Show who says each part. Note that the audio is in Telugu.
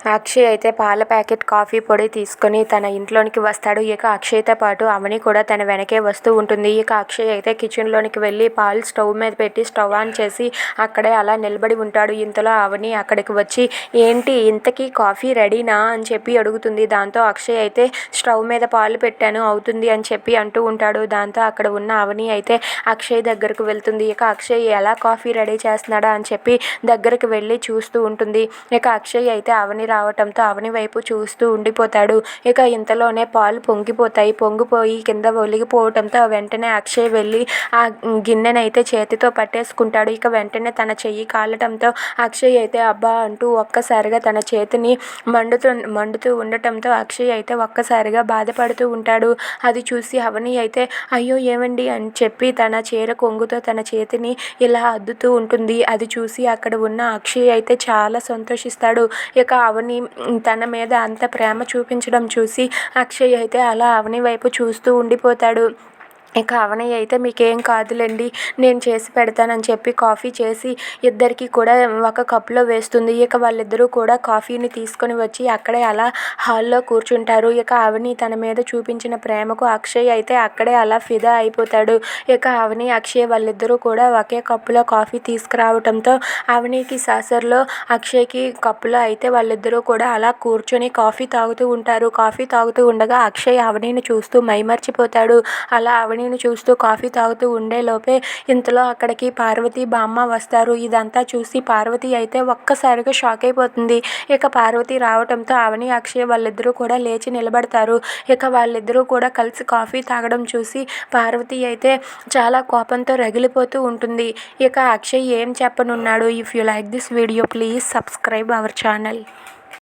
Speaker 1: అక్షయ్ అయితే పాల ప్యాకెట్ కాఫీ పొడి తీసుకొని తన ఇంట్లోనికి వస్తాడు. ఇక అక్షయ్తో పాటు అవని కూడా తన వెనకే వస్తూ ఉంటుంది. ఇక అక్షయ్ అయితే కిచెన్లోనికి వెళ్ళి పాలు స్టవ్ మీద పెట్టి స్టవ్ ఆన్ చేసి అక్కడే అలా నిలబడి ఉంటాడు. ఇంతలో అవని అక్కడికి వచ్చి ఏంటి ఇంతకీ కాఫీ రెడీనా? అని చెప్పి అడుగుతుంది. దాంతో అక్షయ్ అయితే స్టవ్ మీద పాలు పెట్టాను అవుతుంది అని చెప్పి అంటూ ఉంటాడు. దాంతో అక్కడ ఉన్న అవని అయితే అక్షయ్ దగ్గరకు వెళ్తుంది. ఇక అక్షయ్ ఎలా కాఫీ రెడీ చేస్తున్నాడా? అని చెప్పి దగ్గరికి వెళ్ళి చూస్తూ ఉంటుంది. ఇక అక్షయ్ అయితే అవని రావటంతో అవని వైపు చూస్తూ ఉండిపోతాడు. ఇక ఇంతలోనే పాలు పొంగిపోతాయి. పొంగిపోయి కింద ఒలిగిపోవటంతో వెంటనే అక్షయ్ వెళ్ళి ఆ గిన్నెనైతే చేతితో పట్టేసుకుంటాడు. ఇక వెంటనే తన చెయ్యి కాలటంతో అక్షయ్ అయితే అబ్బా అంటూ ఒక్కసారిగా తన చేతిని మండుతూ మండుతూ ఉండటంతో అక్షయ్ అయితే ఒక్కసారిగా బాధపడుతూ ఉంటాడు. అది చూసి అవని అయితే అయ్యో ఏమండి? అని చెప్పి తన చీర కొంగుతో తన చేతిని ఇలా అద్దుతూ ఉంటుంది. అది చూసి అక్కడ ఉన్న అక్షయ్ అయితే చాలా సంతోషిస్తాడు. ఇక అవని తన మీద అంత ప్రేమ చూపించడం చూసి అక్షయ్ అయితే అలా అవని వైపు చూస్తూ ఉండిపోతాడు. ఇక అవని అయితే మీకేం కాదులేండి. నేను చేసి పెడతానని చెప్పి కాఫీ చేసి ఇద్దరికి కూడా ఒక కప్లో వేస్తుంది. ఇక వాళ్ళిద్దరూ కూడా కాఫీని తీసుకొని వచ్చి అక్కడే అలా హాల్లో కూర్చుంటారు. ఇక అవని తన మీద చూపించిన ప్రేమకు అక్షయ్ అయితే అక్కడే అలా ఫిదా అయిపోతాడు. ఇక అవని అక్షయ్ వాళ్ళిద్దరూ కూడా ఒకే కప్పులో కాఫీ తీసుకురావడంతో అవనికి సాసర్లో అక్షయ్కి కప్పులో అయితే వాళ్ళిద్దరూ కూడా అలా కూర్చొని కాఫీ తాగుతూ ఉంటారు. కాఫీ తాగుతూ ఉండగా అక్షయ్ అవనిని చూస్తూ మైమర్చిపోతాడు. అలా అవని నేను చూస్తూ కాఫీ తాగుతూ ఉండేలోపే ఇంతలో అక్కడికి పార్వతి బామ్మ వస్తారు. ఇదంతా చూసి పార్వతి అయితే ఒక్కసారిగా షాక్ అయిపోతుంది. ఇక పార్వతి రావడంతో అవని అక్షయ్ వాళ్ళిద్దరూ కూడా లేచి నిలబడతారు. ఇక వాళ్ళిద్దరూ కూడా కలిసి కాఫీ తాగడం చూసి పార్వతి అయితే చాలా కోపంతో రగిలిపోతూ ఉంటుంది. ఇక అక్షయ్ ఏం చెప్పనున్నాడు? If you like this video please subscribe our channel